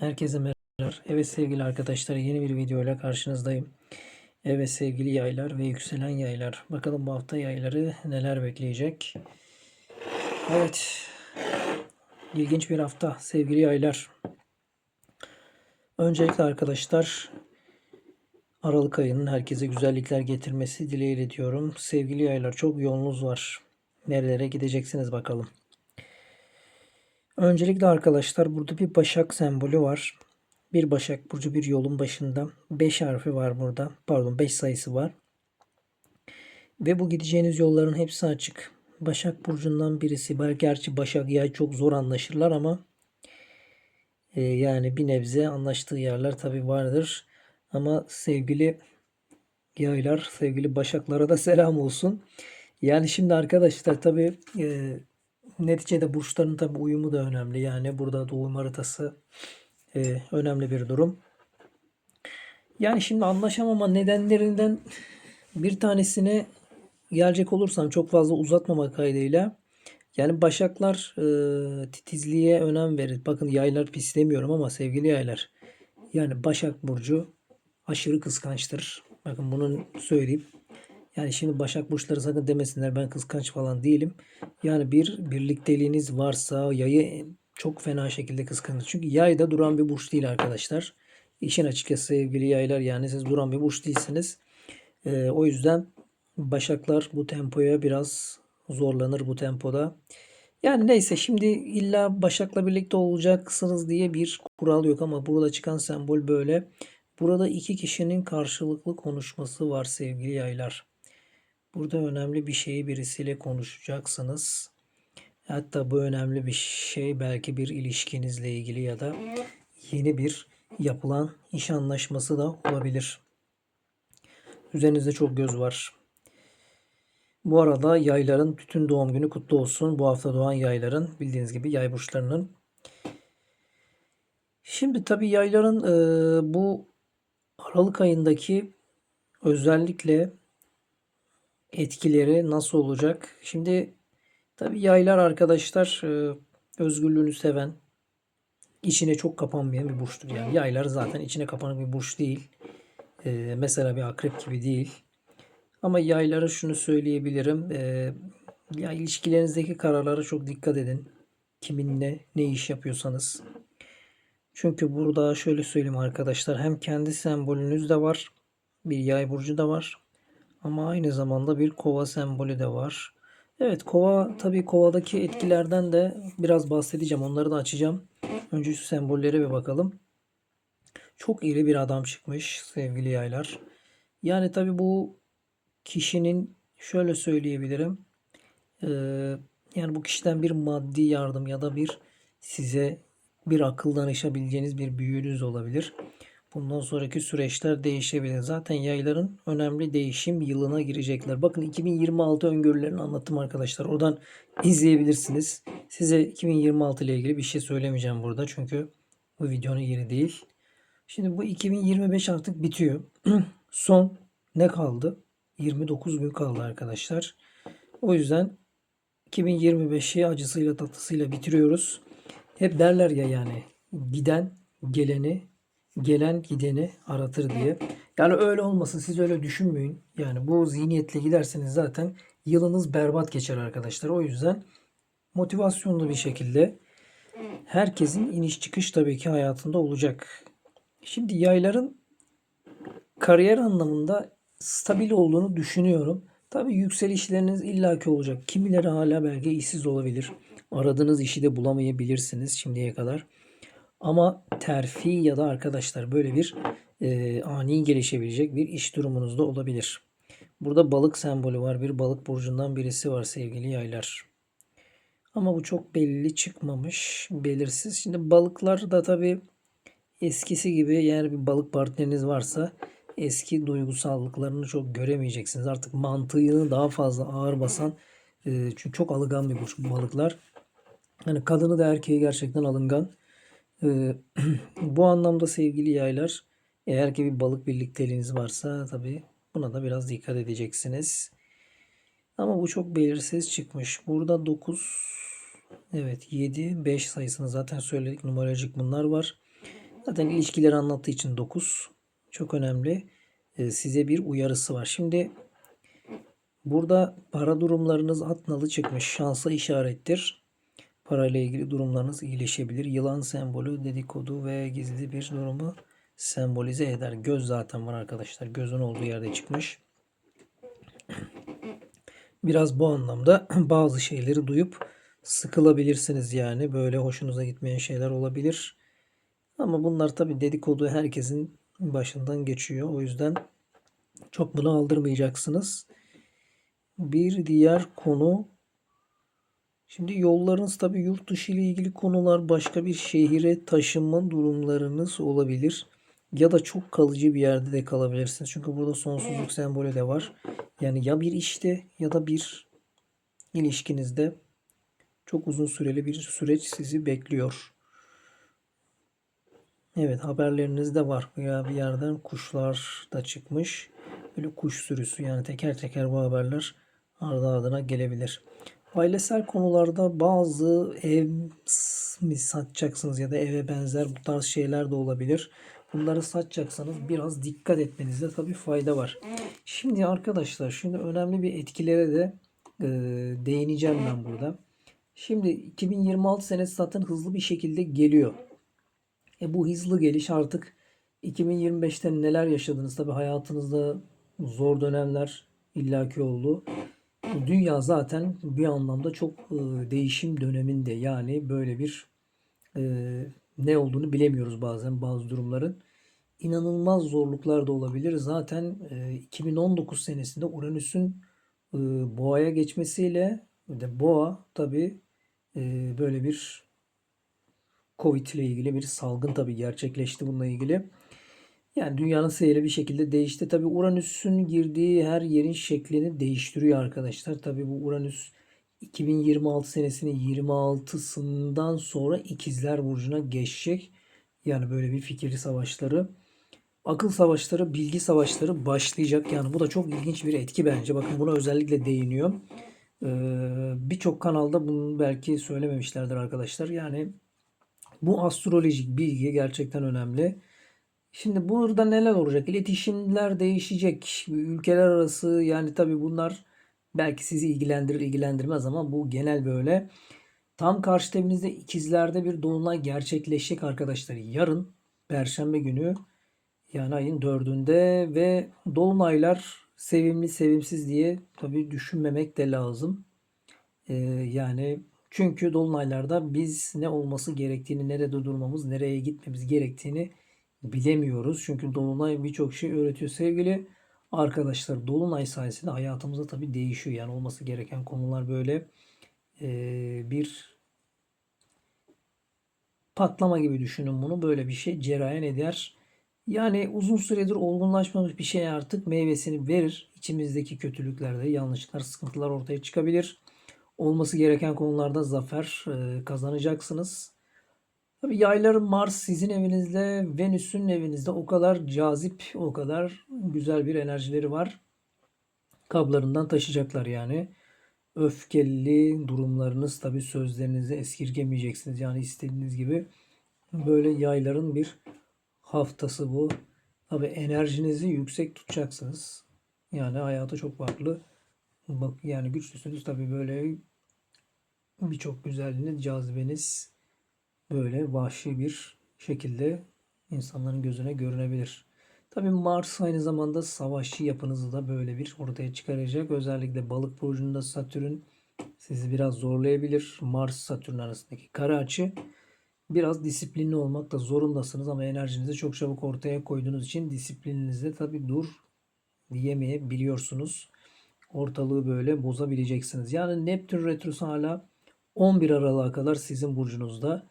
Herkese merhabalar. Evet sevgili arkadaşlar yeni bir video ile karşınızdayım. Evet sevgili yaylar ve yükselen yaylar. Bakalım bu hafta yayları neler bekleyecek. Evet. İlginç bir hafta sevgili yaylar. Öncelikle arkadaşlar Aralık ayının herkese güzellikler getirmesi dileğiyle diyorum. Sevgili yaylar çok yolunuz var. Nerelere gideceksiniz bakalım. Öncelikle arkadaşlar burada bir başak sembolü var. Bir başak burcu bir yolun başında. 5 harfi var burada. Pardon 5 sayısı var. Ve bu gideceğiniz yolların hepsi açık. Başak burcundan birisi. Gerçi Başak yay çok zor anlaşırlar ama e, yani bir nebze anlaştığı yerler tabi vardır. Ama sevgili yaylar, sevgili Başaklara da selam olsun. Yani şimdi arkadaşlar tabi e, neticede burçların tabi uyumu da önemli. Yani burada doğum haritası e, önemli bir durum. Yani şimdi anlaşamama nedenlerinden bir tanesine gelecek olursam çok fazla uzatmamak kaydıyla yani başaklar e, titizliğe önem verir. Bakın yaylar pis demiyorum ama sevgili yaylar. Yani Başak Burcu aşırı kıskançtır. Bakın bunu söyleyeyim. Yani şimdi Başak Burçları sakın demesinler ben kıskanç falan değilim. Yani bir birlikteliğiniz varsa yayı çok fena şekilde kıskanır. Çünkü yayda duran bir burç değil arkadaşlar. İşin açıkçası sevgili yaylar yani siz duran bir burç değilsiniz. Ee, o yüzden Başaklar bu tempoya biraz zorlanır bu tempoda. Yani neyse şimdi illa Başak'la birlikte olacaksınız diye bir kural yok ama burada çıkan sembol böyle. Burada iki kişinin karşılıklı konuşması var sevgili yaylar. Burada önemli bir şeyi birisiyle konuşacaksınız. Hatta bu önemli bir şey belki bir ilişkinizle ilgili ya da yeni bir yapılan iş anlaşması da olabilir. Üzerinizde çok göz var. Bu arada yayların bütün doğum günü kutlu olsun. Bu hafta doğan yayların bildiğiniz gibi yay burçlarının. Şimdi tabii yayların e, bu Aralık ayındaki özellikle etkileri nasıl olacak? Şimdi tabii yaylar arkadaşlar e, özgürlüğünü seven, içine çok kapanmayan bir burçtur. Yani yaylar zaten içine kapanık bir burç değil. E, mesela bir akrep gibi değil. Ama yaylara şunu söyleyebilirim. E, ya ilişkilerinizdeki kararlara çok dikkat edin. Kiminle ne iş yapıyorsanız. Çünkü burada şöyle söyleyeyim arkadaşlar. Hem kendi sembolünüz de var. Bir yay burcu da var. Ama aynı zamanda bir kova sembolü de var. Evet kova tabii kovadaki etkilerden de biraz bahsedeceğim. Onları da açacağım. Önce şu sembollere bir bakalım. Çok iri bir adam çıkmış sevgili yaylar. Yani tabii bu kişinin şöyle söyleyebilirim. Ee, yani bu kişiden bir maddi yardım ya da bir size bir akıl danışabileceğiniz bir büyüğünüz olabilir. Bundan sonraki süreçler değişebilir. Zaten yayların önemli değişim yılına girecekler. Bakın 2026 öngörülerini anlattım arkadaşlar. Oradan izleyebilirsiniz. Size 2026 ile ilgili bir şey söylemeyeceğim burada. Çünkü bu videonun yeri değil. Şimdi bu 2025 artık bitiyor. Son ne kaldı? 29 gün kaldı arkadaşlar. O yüzden 2025'i acısıyla tatlısıyla bitiriyoruz. Hep derler ya yani giden geleni gelen gideni aratır diye. Yani öyle olmasın siz öyle düşünmeyin. Yani bu zihniyetle giderseniz zaten yılınız berbat geçer arkadaşlar. O yüzden motivasyonlu bir şekilde herkesin iniş çıkış tabii ki hayatında olacak. Şimdi yayların kariyer anlamında stabil olduğunu düşünüyorum. Tabii yükselişleriniz illaki olacak. Kimileri hala belki işsiz olabilir. Aradığınız işi de bulamayabilirsiniz şimdiye kadar. Ama terfi ya da arkadaşlar böyle bir e, ani gelişebilecek bir iş durumunuz da olabilir. Burada balık sembolü var. Bir balık burcundan birisi var sevgili yaylar. Ama bu çok belli çıkmamış. Belirsiz. Şimdi balıklar da tabii eskisi gibi eğer bir balık partneriniz varsa eski duygusallıklarını çok göremeyeceksiniz. Artık mantığını daha fazla ağır basan e, çünkü çok alıngan bir burç balıklar. Hani kadını da erkeği gerçekten alıngan. Ee, bu anlamda sevgili yaylar eğer ki bir balık birlikteliğiniz varsa tabi buna da biraz dikkat edeceksiniz. Ama bu çok belirsiz çıkmış. Burada 9 evet 7 5 sayısını zaten söyledik numaracık bunlar var. Zaten ilişkileri anlattığı için 9 çok önemli. Ee, size bir uyarısı var. Şimdi burada para durumlarınız at nalı çıkmış. Şansa işarettir. Parayla ilgili durumlarınız iyileşebilir. Yılan sembolü dedikodu ve gizli bir durumu sembolize eder. Göz zaten var arkadaşlar. Gözün olduğu yerde çıkmış. Biraz bu anlamda bazı şeyleri duyup sıkılabilirsiniz yani. Böyle hoşunuza gitmeyen şeyler olabilir. Ama bunlar tabii dedikodu herkesin başından geçiyor. O yüzden çok bunu aldırmayacaksınız. Bir diğer konu Şimdi yollarınız tabii yurt dışı ile ilgili konular başka bir şehire taşınma durumlarınız olabilir. Ya da çok kalıcı bir yerde de kalabilirsiniz. Çünkü burada sonsuzluk sembolü de var. Yani ya bir işte ya da bir ilişkinizde çok uzun süreli bir süreç sizi bekliyor. Evet haberleriniz de var. Ya bir yerden kuşlar da çıkmış. Böyle kuş sürüsü yani teker teker bu haberler ardı ardına gelebilir. Ailesel konularda bazı ev mi satacaksınız ya da eve benzer bu tarz şeyler de olabilir. Bunları satacaksanız biraz dikkat etmenizde tabii fayda var. Şimdi arkadaşlar şimdi önemli bir etkilere de e, değineceğim ben burada. Şimdi 2026 senesi zaten hızlı bir şekilde geliyor. E bu hızlı geliş artık 2025'te neler yaşadınız tabii hayatınızda zor dönemler illaki oldu. Dünya zaten bir anlamda çok e, değişim döneminde yani böyle bir e, ne olduğunu bilemiyoruz bazen bazı durumların. İnanılmaz zorluklar da olabilir. Zaten e, 2019 senesinde Uranüs'ün e, Boğa'ya geçmesiyle de Boğa tabi e, böyle bir Covid ile ilgili bir salgın tabi gerçekleşti bununla ilgili. Yani dünyanın seyri bir şekilde değişti. Tabi Uranüs'ün girdiği her yerin şeklini değiştiriyor arkadaşlar. Tabi bu Uranüs 2026 senesinin 26'sından sonra ikizler Burcu'na geçecek. Yani böyle bir fikirli savaşları. Akıl savaşları, bilgi savaşları başlayacak. Yani bu da çok ilginç bir etki bence. Bakın buna özellikle değiniyor. Ee, Birçok kanalda bunu belki söylememişlerdir arkadaşlar. Yani bu astrolojik bilgi gerçekten önemli. Şimdi burada neler olacak? İletişimler değişecek. Ülkeler arası yani tabii bunlar belki sizi ilgilendirir ilgilendirmez ama bu genel böyle. Tam karşı evinizde ikizlerde bir dolunay gerçekleşecek arkadaşlar. Yarın Perşembe günü yani ayın dördünde ve dolunaylar sevimli sevimsiz diye tabii düşünmemek de lazım. Ee, yani çünkü dolunaylarda biz ne olması gerektiğini, nerede durmamız, nereye gitmemiz gerektiğini bilemiyoruz. Çünkü Dolunay birçok şey öğretiyor. Sevgili arkadaşlar Dolunay sayesinde hayatımızda tabii değişiyor. Yani olması gereken konular böyle e, bir patlama gibi düşünün bunu. Böyle bir şey cereyan eder. Yani uzun süredir olgunlaşmamış bir şey artık meyvesini verir. İçimizdeki kötülüklerde yanlışlıklar, sıkıntılar ortaya çıkabilir. Olması gereken konularda zafer e, kazanacaksınız. Tabii yayların Mars sizin evinizde, Venüs'ün evinizde o kadar cazip, o kadar güzel bir enerjileri var. Kablarından taşıyacaklar yani. Öfkeli durumlarınız tabii sözlerinizi esirgemeyeceksiniz. Yani istediğiniz gibi böyle yayların bir haftası bu. Tabii enerjinizi yüksek tutacaksınız. Yani hayata çok farklı. Bak yani güçlüsünüz tabii böyle birçok güzelliğiniz, cazibeniz böyle vahşi bir şekilde insanların gözüne görünebilir. Tabii Mars aynı zamanda savaşçı yapınızı da böyle bir ortaya çıkaracak. Özellikle balık burcunda Satürn sizi biraz zorlayabilir. Mars Satürn arasındaki kare açı biraz disiplinli olmakta zorundasınız ama enerjinizi çok çabuk ortaya koyduğunuz için disiplininizde tabii dur diyemeyebiliyorsunuz. Ortalığı böyle bozabileceksiniz. Yani Neptün retrosu hala 11 Aralık'a kadar sizin burcunuzda.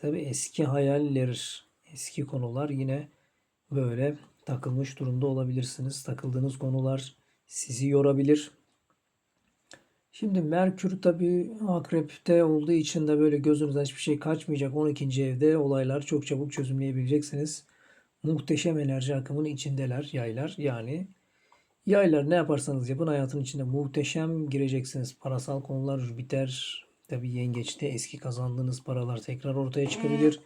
Tabi eski hayaller, eski konular yine böyle takılmış durumda olabilirsiniz. Takıldığınız konular sizi yorabilir. Şimdi Merkür tabi akrepte olduğu için de böyle gözünüzden hiçbir şey kaçmayacak. 12. evde olaylar çok çabuk çözümleyebileceksiniz. Muhteşem enerji akımının içindeler yaylar. Yani yaylar ne yaparsanız yapın hayatın içinde muhteşem gireceksiniz. Parasal konular biter, Tabi yengeçte eski kazandığınız paralar tekrar ortaya çıkabilir.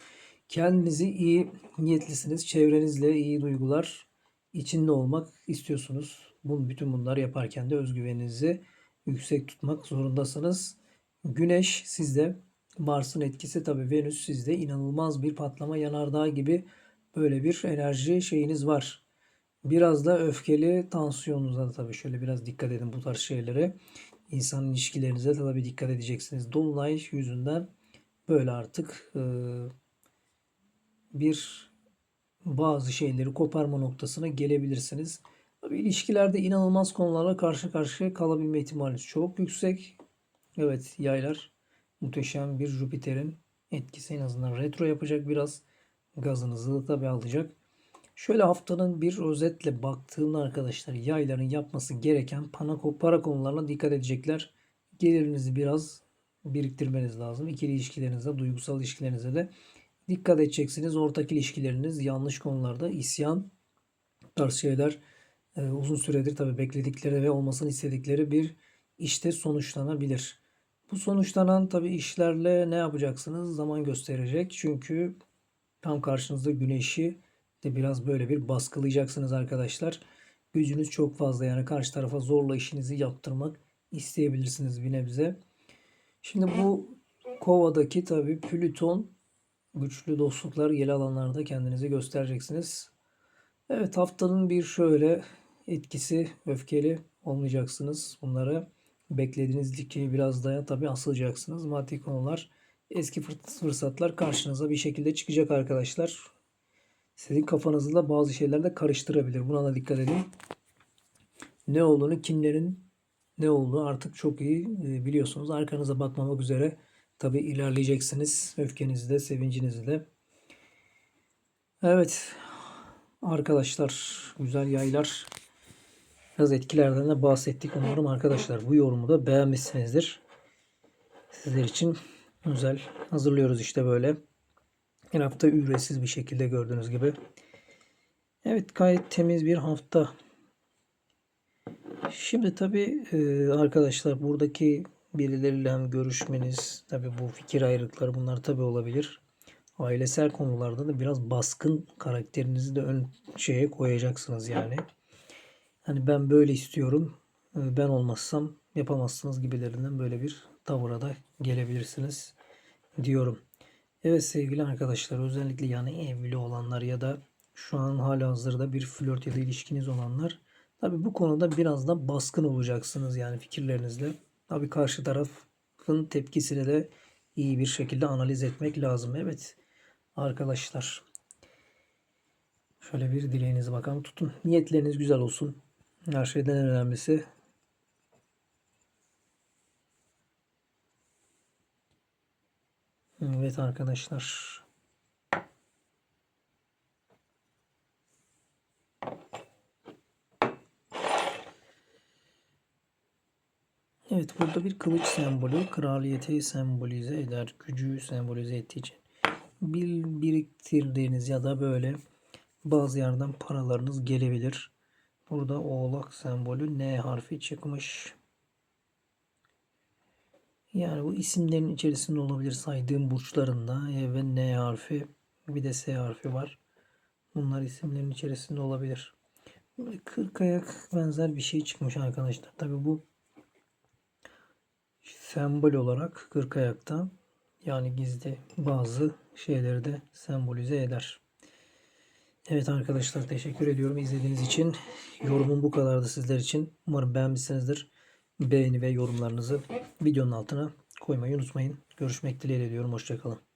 Kendinizi iyi niyetlisiniz. Çevrenizle iyi duygular içinde olmak istiyorsunuz. Bunu, bütün bunları yaparken de özgüveninizi yüksek tutmak zorundasınız. Güneş sizde, Mars'ın etkisi tabii Venüs sizde inanılmaz bir patlama yanardağ gibi böyle bir enerji şeyiniz var. Biraz da öfkeli tansiyonunuza da tabii şöyle biraz dikkat edin bu tarz şeylere. İnsan ilişkilerinize de tabii dikkat edeceksiniz. Dolunay yüzünden böyle artık e, bir bazı şeyleri koparma noktasına gelebilirsiniz. Tabii ilişkilerde inanılmaz konularla karşı karşıya kalabilme ihtimaliniz çok yüksek. Evet yaylar muhteşem bir Jüpiter'in etkisi en azından retro yapacak biraz. Gazınızı da tabii alacak. Şöyle haftanın bir özetle baktığında arkadaşlar yayların yapması gereken para, para konularına dikkat edecekler. Gelirinizi biraz biriktirmeniz lazım. İkili ilişkilerinizde, duygusal ilişkilerinizde de dikkat edeceksiniz. Ortak ilişkileriniz yanlış konularda isyan tarz şeyler e, uzun süredir tabii bekledikleri ve olmasını istedikleri bir işte sonuçlanabilir. Bu sonuçlanan tabii işlerle ne yapacaksınız zaman gösterecek. Çünkü tam karşınızda güneşi de biraz böyle bir baskılayacaksınız arkadaşlar. Gücünüz çok fazla yani karşı tarafa zorla işinizi yaptırmak isteyebilirsiniz bir nebze. Şimdi bu kovadaki tabii Plüton güçlü dostluklar yeni alanlarda kendinizi göstereceksiniz. Evet haftanın bir şöyle etkisi öfkeli olmayacaksınız. Bunlara beklediğiniz dikeyi biraz daha tabii asılacaksınız. Maddi konular eski fırsatlar karşınıza bir şekilde çıkacak arkadaşlar. Sizin kafanızda bazı şeyler de karıştırabilir. Buna da dikkat edin. Ne olduğunu, kimlerin ne olduğunu artık çok iyi e, biliyorsunuz. Arkanıza bakmamak üzere tabi ilerleyeceksiniz. Öfkenizi de, sevincinizi de. Evet arkadaşlar güzel yaylar. Biraz etkilerden de bahsettik. Umarım arkadaşlar bu yorumu da beğenmişsinizdir. Sizler için özel hazırlıyoruz işte böyle. Hafta ücretsiz bir şekilde gördüğünüz gibi. Evet gayet temiz bir hafta. Şimdi tabi e, arkadaşlar buradaki birileriyle görüşmeniz tabi bu fikir ayrılıkları bunlar tabi olabilir. Ailesel konularda da biraz baskın karakterinizi de ön şeye koyacaksınız yani. Hani ben böyle istiyorum. e, Ben olmazsam yapamazsınız gibilerinden böyle bir tavıra gelebilirsiniz diyorum. Evet sevgili arkadaşlar özellikle yani evli olanlar ya da şu an hala hazırda bir flört ya da ilişkiniz olanlar tabi bu konuda biraz da baskın olacaksınız yani fikirlerinizle. Tabi karşı tarafın tepkisini de iyi bir şekilde analiz etmek lazım. Evet arkadaşlar şöyle bir dileğinizi bakalım tutun. Niyetleriniz güzel olsun. Her şeyden en önemlisi Evet arkadaşlar. Evet burada bir kılıç sembolü kraliyeti sembolize eder. Gücü sembolize ettiği için. Bir biriktirdiğiniz ya da böyle bazı yerden paralarınız gelebilir. Burada oğlak sembolü N harfi çıkmış. Yani bu isimlerin içerisinde olabilir saydığım burçlarında E ve N harfi bir de S harfi var. Bunlar isimlerin içerisinde olabilir. Böyle kırk ayak benzer bir şey çıkmış arkadaşlar. Tabi bu sembol olarak kırk ayakta yani gizli bazı şeyleri de sembolize eder. Evet arkadaşlar teşekkür ediyorum izlediğiniz için. Yorumum bu kadardı sizler için. Umarım beğenmişsinizdir. Beğeni ve yorumlarınızı videonun altına koymayı unutmayın. Görüşmek dileğiyle diyorum. Hoşçakalın.